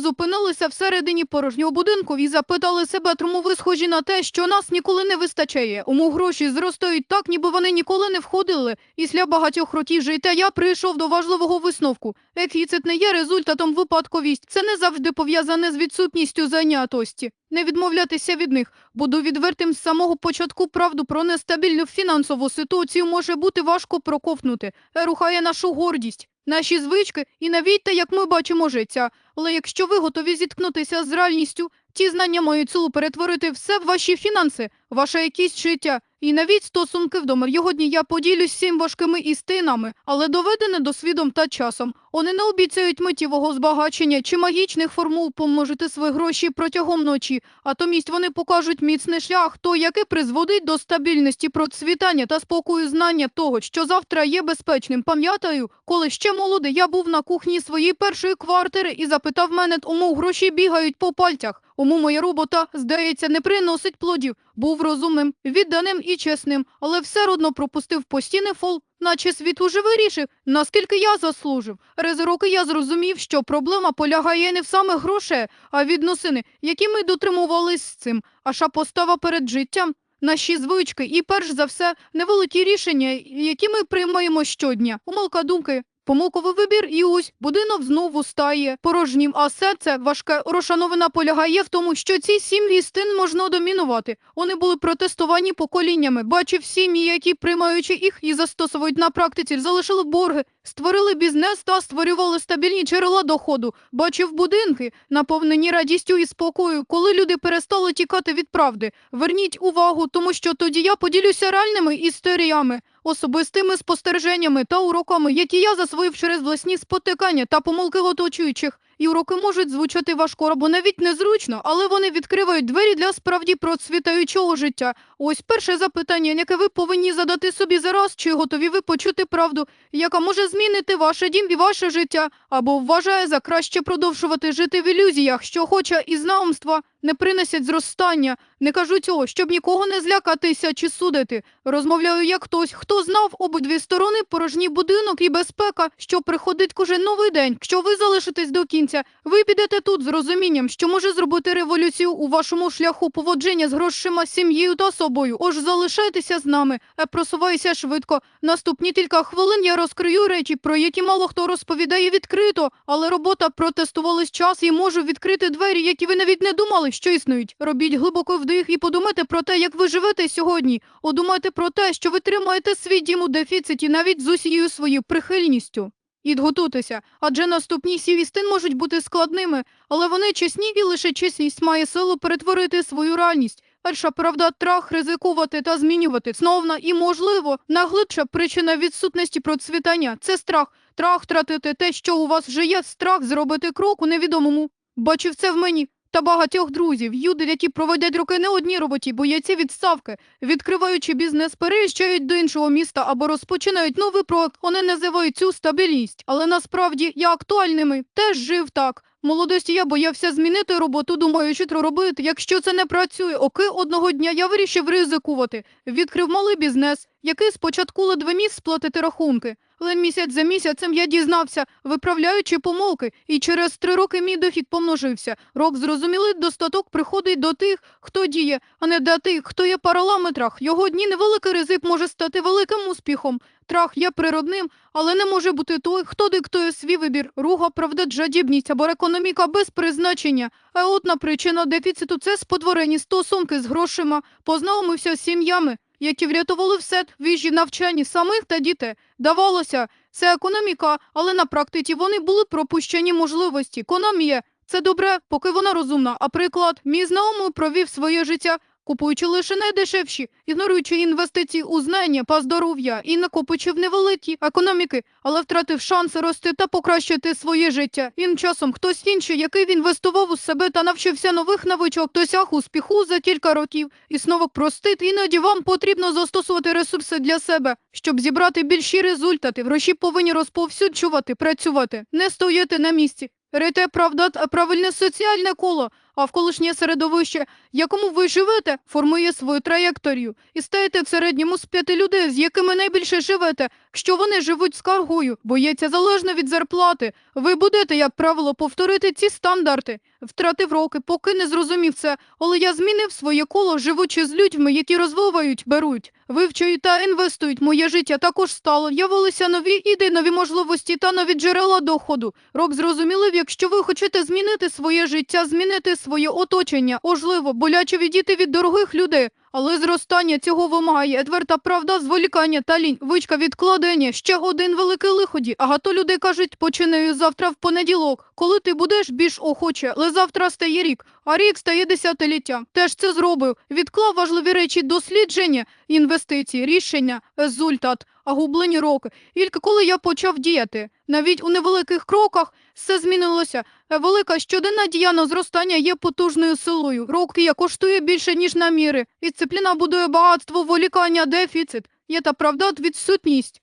Зупинилися всередині порожнього будинку і запитали себе, чому ви схожі на те, що нас ніколи не вистачає. Уму гроші зростають так, ніби вони ніколи не входили. Після багатьох років життя я прийшов до важливого висновку. Ефіцит не є результатом випадковість. Це не завжди пов'язане з відсутністю зайнятості. Не відмовлятися від них. Буду відвертим з самого початку правду про нестабільну фінансову ситуацію може бути важко проковтнути. Рухає нашу гордість, наші звички і навіть те, як ми бачимо життя. Але якщо ви готові зіткнутися з реальністю, ті знання мають силу перетворити все в ваші фінанси, ваше якісь життя і навіть стосунки вдома. Йогодні я поділюсь всім важкими істинами, але доведене досвідом та часом. Вони не обіцяють миттєвого збагачення чи магічних формул помножити свої гроші протягом ночі, а томість вони покажуть міцний шлях, той, який призводить до стабільності, процвітання та спокою знання того, що завтра є безпечним. Пам'ятаю, коли ще молодий, я був на кухні своєї першої квартири і запитав мене, умов гроші бігають по пальцях. Уму моя робота, здається, не приносить плодів. Був розумним, відданим і чесним, але все одно пропустив постійний фол, наче світ уже вирішив, наскільки я заслужив. Рез роки я зрозумів, що проблема полягає не в самих грошей, а відносини, які ми дотримувались з цим, аша постава перед життям. Наші звички і, перш за все, невеликі рішення, які ми приймаємо щодня. Помилка думки, помилковий вибір, і ось будинок знову стає порожнім, а серце важке. Рошановина полягає в тому, що ці сім істин можна домінувати. Вони були протестовані поколіннями. Бачив сім'ї, які, приймаючи їх і застосовують на практиці, залишили борги, створили бізнес та створювали стабільні джерела доходу. Бачив будинки, наповнені радістю і спокою, коли люди перестали тікати від правди. Верніть увагу, тому що тоді я поділюся реальними історіями, особистими спостереженнями та уроками, які я засвоїв через власні спотикання та помилки оточуючих. І уроки можуть звучати важко або навіть незручно, але вони відкривають двері для справді процвітаючого життя. Ось перше запитання, яке ви повинні задати собі зараз, чи готові ви почути правду, яка може змінити ваше дім і ваше життя, або вважає за краще продовжувати жити в ілюзіях, що хоча і знамства не принесять зростання. Не кажу цього, щоб нікого не злякатися чи судити. Розмовляю як хтось, хто знав обидві сторони, порожній будинок і безпека, що приходить кожен новий день. Якщо ви залишитесь до кінця, ви підете тут з розумінням, що може зробити революцію у вашому шляху поводження з грошима, сім'єю та собою. Ож залишайтеся з нами, а просуваюся швидко. Наступні кілька хвилин я розкрию речі, про які мало хто розповідає відкрито, але робота протестувалась час і можу відкрити двері, які ви навіть не думали, що існують. Робіть глибоко вдих і подумайте про те, як ви живете сьогодні. Подумайте про те, що ви тримаєте свій дім у дефіциті навіть з усією своєю прихильністю. І готуйтеся, адже наступні сів істин можуть бути складними, але вони чесні і лише чесність має силу перетворити свою реальність. Перша правда трах ризикувати та змінювати. Основна і, можливо, наглибша причина відсутності процвітання це страх. Страх втратити те, що у вас вже є, страх зробити крок у невідомому. Бачив це в мені та багатьох друзів. Люди, які проводять роки не одні роботі, бояться відставки, відкриваючи бізнес, переїжджають до іншого міста або розпочинають новий проект. Вони називають цю стабільність, але насправді я актуальними теж жив так. Молодості я боявся змінити роботу, думаючи, що робити, якщо це не працює. Оки одного дня я вирішив ризикувати. Відкрив малий бізнес, який спочатку ледве міг сплатити рахунки. Але місяць за місяцем я дізнався, виправляючи помилки, і через три роки мій дохід помножився. Рок зрозумілий достаток приходить до тих, хто діє, а не до тих, хто є в параметрах. Його дні невеликий ризик може стати великим успіхом. Трах є природним, але не може бути той, хто диктує свій вибір. Руга, правда, жадібність або економіка без призначення. А одна причина дефіциту це спотворені стосунки з грошима, познайомився з сім'ями, які врятували все віжі навчанні самих та дітей. Давалося, це економіка, але на практиці вони були пропущені можливості. Економія це добре, поки вона розумна. А приклад, мій знайомий провів своє життя, купуючи лише найдешевші, ігноруючи інвестиції у знання та здоров'я і накопичив невеликі економіки, але втратив шанс рости та покращити своє життя. Ін часом хтось інший, який він інвестував у себе та навчився нових навичок, досяг успіху за кілька років. І знову простить, іноді вам потрібно застосувати ресурси для себе, щоб зібрати більші результати. Гроші повинні розповсюджувати, працювати, не стояти на місці. Рете правда правильне соціальне коло, а вколишнє середовище, якому ви живете, формує свою траєкторію. І стаєте в середньому з п'яти людей, з якими найбільше живете, що вони живуть скаргою, бояться залежно від зарплати. Ви будете, як правило, повторити ці стандарти. Втратив роки, поки не зрозумів це, але я змінив своє коло, живучи з людьми, які розвивають, беруть, вивчають та інвестують. Моє життя також стало. Явилися нові ідеї, нові можливості та нові джерела доходу. Рок зрозумілив, якщо ви хочете змінити своє життя, змінити своє оточення, можливо, боляче відійти від дорогих людей. Але зростання цього вимагає Едверта правда, зволікання та лінь, вичка відкладення, ще один великий лиході. Агато людей кажуть, починаю завтра в понеділок. Коли ти будеш більш охоче, але завтра стає рік, а рік стає десятиліття. Теж це зробив. Відклав важливі речі дослідження, інвестиції, рішення, результат, а гублені роки. Тільки коли я почав діяти, навіть у невеликих кроках все змінилося. Е, Велика щоденна дія на зростання є потужною силою. Роки коштує більше, ніж наміри. Дисципліна будує багатство, волікання, дефіцит. Є та правда відсутність.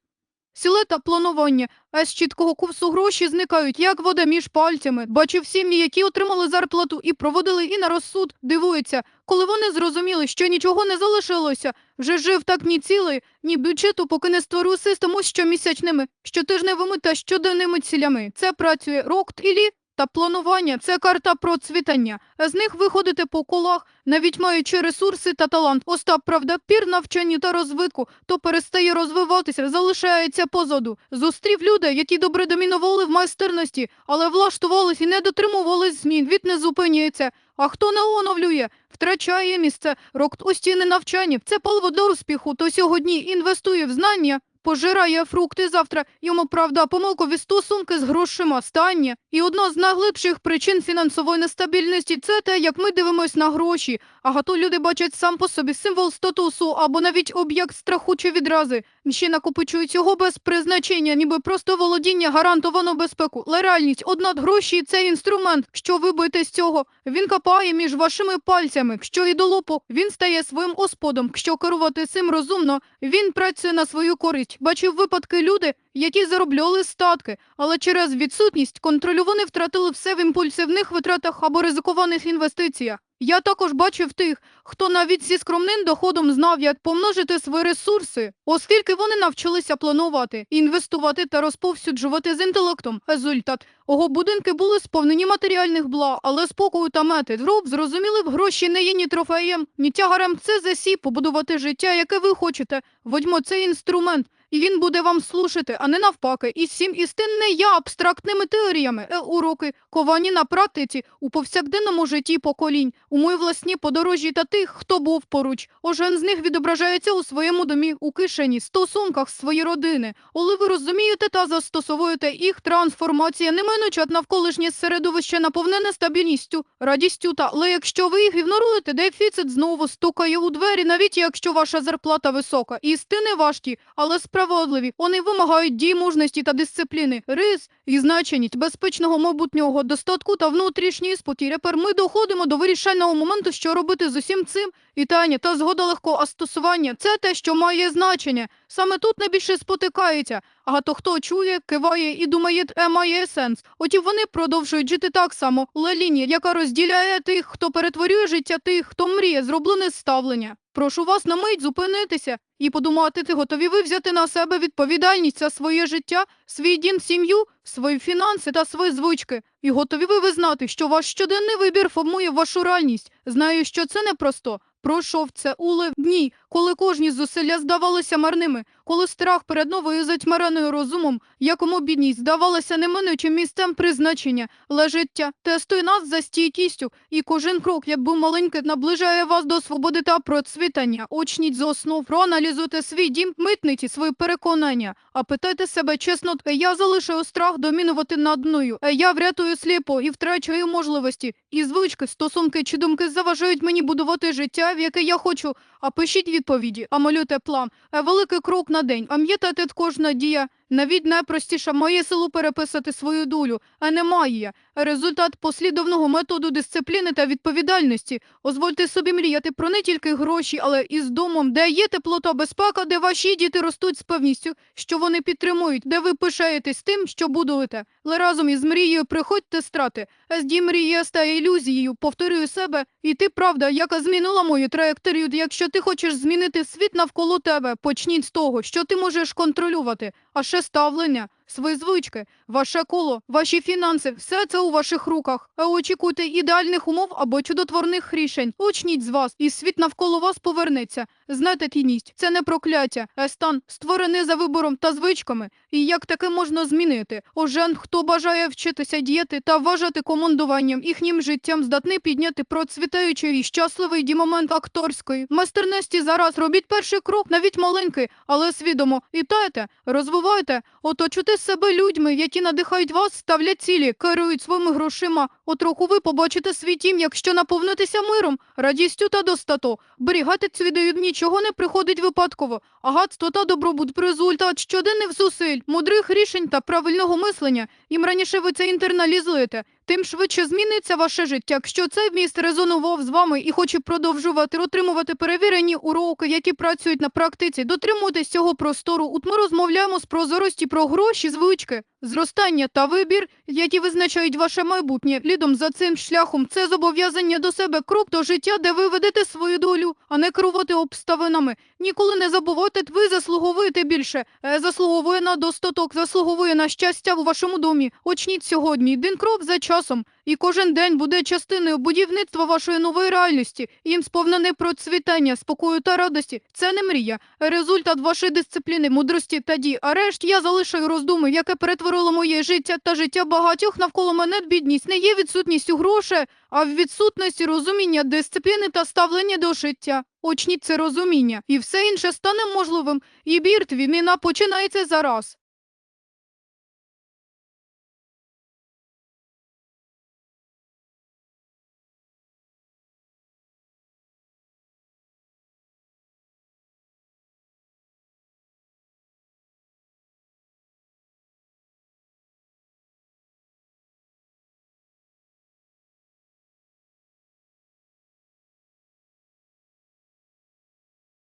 Сіле та планування, а з чіткого курсу гроші зникають, як вода між пальцями. Бачив сім'ї, які отримали зарплату і проводили і на розсуд. Дивуються, коли вони зрозуміли, що нічого не залишилося. Вже жив так ні цілий, ні бюджету, поки не створив систему з щомісячними, щотижневими та щоденними цілями. Це працює рок ілі та планування це карта процвітання. З них виходите по колах, навіть маючи ресурси та талант. Остап, правда, пір навчанню та розвитку, то перестає розвиватися, залишається позаду. Зустрів людей, які добре домінували в майстерності, але влаштувались і не дотримувались змін. Від не зупиняється. А хто не оновлює, втрачає місце. Рок постійне навчання. Це паливо для успіху. То сьогодні інвестує в знання. Пожирає фрукти завтра, йому правда помилкові стосунки з грошима стання. І одна з найглибших причин фінансової нестабільності це те, як ми дивимось на гроші. А гато люди бачать сам по собі символ статусу або навіть об'єкт страху чи відрази. Ще накопичують його без призначення, ніби просто володіння гарантовано безпеку. Але реальність одна гроші це інструмент. Що вибити з цього? Він копає між вашими пальцями. Що і до лопу, він стає своїм господом. Що керувати цим розумно, він працює на свою користь. Бачив випадки люди, які заробляли статки, але через відсутність контролю вони втратили все в імпульсивних витратах або ризикованих інвестиціях. Я також бачив тих, хто навіть зі скромним доходом знав, як помножити свої ресурси, оскільки вони навчилися планувати, інвестувати та розповсюджувати з інтелектом. Результат Ого будинки були сповнені матеріальних благ, але спокою та мети. Роб зрозуміли б, гроші не є ні трофеєм, ні тягарем. Це засіб побудувати життя, яке ви хочете. Водьмо це інструмент. І він буде вам слушати, а не навпаки. І сім істин не є абстрактними теоріями. Е, уроки, ковані на практиці, у повсякденному житті поколінь, у мої власні подорожі та тих, хто був поруч. Кожен з них відображається у своєму домі, у кишені, стосунках своєї родини. Коли ви розумієте та застосовуєте їх, трансформація неминуча навколишнє середовище наповнене стабільністю, радістю та але якщо ви їх ігноруєте, дефіцит знову стукає у двері, навіть якщо ваша зарплата висока. Істини важкі, але справедливі. Вони вимагають дій мужності та дисципліни, рис і значеність безпечного майбутнього достатку та внутрішньої спокій. Тепер ми доходимо до вирішального моменту, що робити з усім цим. і таня та згода легкого астосування це те, що має значення. Саме тут найбільше спотикається. А то хто чує, киває і думає, е має сенс. Оті вони продовжують жити так само. Але лінія, яка розділяє тих, хто перетворює життя тих, хто мріє, зроблене ставлення. Прошу вас на мить зупинитися і подумати, ти готові ви взяти на себе відповідальність за своє життя, свій дім, сім'ю, свої фінанси та свої звички. І готові ви визнати, що ваш щоденний вибір формує вашу реальність. Знаю, що це непросто. Пройшов це улив дні, коли кожні зусилля здавалися марними, коли страх перед новою затьмареною розумом, якому бідність здавалася неминучим місцем призначення, але життя тестує нас за стійкістю, і кожен крок, якби маленький, наближає вас до свободи та процвітання. Очніть за основ, проаналізуйте свій дім, митниці, свої переконання, а питайте себе чесно, «Е, я залишаю страх домінувати над мною, «Е, я врятую сліпо і втрачаю можливості, і звички, стосунки чи думки заважають мені будувати життя, в яке я хочу, а пишіть відповіді, а молю план, Е, великий крок на день, пам'ятайте кожна дія Навіть найпростіше має силу переписати свою долю, а не має. Результат послідовного методу дисципліни та відповідальності. Дозвольте собі мріяти про не тільки гроші, але і з домом, де є тепло та безпека, де ваші діти ростуть з певністю, що вони підтримують, де ви пишаєтесь тим, що будуєте. Але разом із мрією приходьте страти. А SD мрія стає ілюзією, повторюю себе. І ти правда, яка змінила мою траєкторію. Якщо ти хочеш змінити світ навколо тебе, почніть з того, що ти можеш контролювати, а ще ставлення, свої звички, ваше коло, ваші фінанси, все це у ваших руках. А очікуйте ідеальних умов або чудотворних рішень. Учніть з вас, і світ навколо вас повернеться. Знайте тінність, це не прокляття, а стан, створений за вибором та звичками. І як таке можна змінити? Ожен, хто бажає вчитися діяти та вважати командуванням їхнім життям, здатний підняти процвітаючий і щасливий дімомент акторської. Майстерності зараз робіть перший крок, навіть маленький, але свідомо. Вітайте, розвивайте, оточуйте себе людьми, які надихають вас, ставлять цілі, керують своїми грошима. Отроху ви побачите свій тім, якщо наповнитися миром, радістю та достату. Берігати цвідою, нічого не приходить випадково. а гадство та добробут результат щоденних зусиль, мудрих рішень та правильного мислення. Їм раніше ви це інтерналізуєте, тим швидше зміниться ваше життя. Якщо цей вміст резонував з вами і хоче продовжувати отримувати перевірені уроки, які працюють на практиці, дотримуйтесь цього простору. От ми розмовляємо з прозорості про гроші, звички, зростання та вибір, які визначають ваше майбутнє. Лідом за цим шляхом це зобов'язання до себе крок до життя, де ви ведете свою долю, а не керувати обставинами. Ніколи не забувайте, ви заслуговуєте більше. Е, Заслуговує на достаток, заслуговує на щастя у вашому домі. Очніть сьогодні, один крок за часом. І кожен день буде частиною будівництва вашої нової реальності. Їм сповнене процвітання, спокою та радості. Це не мрія, результат вашої дисципліни, мудрості та дій. А решт я залишаю роздуми, яке перетворило моє життя та життя багатьох навколо мене. Бідність не є відсутністю грошей, а в відсутності розуміння, дисципліни та ставлення до життя. Очніть це розуміння, і все інше стане можливим. І бір твій, війна починається зараз.